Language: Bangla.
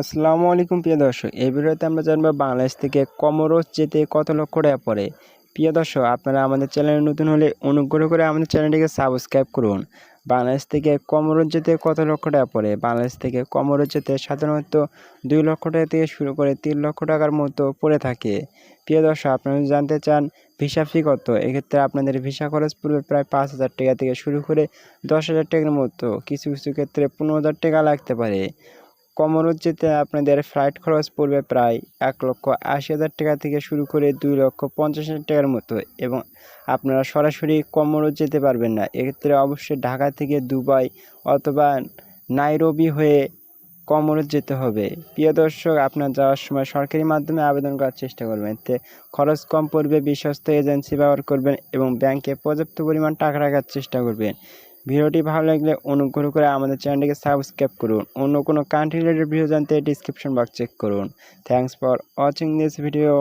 আসসালামু আলাইকুম, প্রিয় দর্শক। এই ভিডিওতে আমরা জানব বাংলাদেশ থেকে কমরোস যেতে কত লক্ষ টাকা পড়ে। প্রিয় দর্শক, আপনারা আমাদের চ্যানেলে নতুন হলে অনুগ্রহ করে আমাদের চ্যানেলটিকে সাবস্ক্রাইব করুন। বাংলাদেশ থেকে কমরোস যেতে কত লক্ষ টাকা পড়ে? বাংলাদেশ থেকে কমরোস যেতে সাধারণত দুই লক্ষ টাকা থেকে শুরু করে তিন লক্ষ টাকার মতো পড়ে থাকে। প্রিয় দর্শক আপনারা জানতে চান ভিসা ফি কত, এক্ষেত্রে আপনাদের ভিসা খরচ পড়বে প্রায় পাঁচ হাজার টাকা থেকে শুরু করে দশ হাজার টাকার মতো। কিছু কিছু ক্ষেত্রে পনেরো হাজার টাকা লাগতে পারে। কমরত যেতে আপনাদের ফ্লাইট খরচ পড়বে প্রায় এক লক্ষ আশি হাজার টাকা থেকে শুরু করে দুই লক্ষ পঞ্চাশ হাজার টাকার মতো এবং আপনারা সরাসরি কমরত যেতে পারবেন না। এক্ষেত্রে অবশ্যই ঢাকা থেকে দুবাই অথবা নাইরবি হয়ে কমরত যেতে হবে। প্রিয় দর্শক, আপনার যাওয়ার সময় সরকারি মাধ্যমে আবেদন করার চেষ্টা করবেন। এতে খরচ কম পড়বে, বিশ্বস্ত এজেন্সি ব্যবহার করবেন এবং ব্যাংকে পর্যাপ্ত পরিমাণ টাকা রাখার চেষ্টা করবেন। ভিডিওটি ভালো লাগলে অনুগ্রহ করে আমাদের চ্যানেলটিকে সাবস্ক্রাইব করুন। অন্য কোনো কান্ট্রি রিলেটেড ভিডিও জানতে ডিসক্রিপশন বক্স চেক করুন। Thanks for watching this video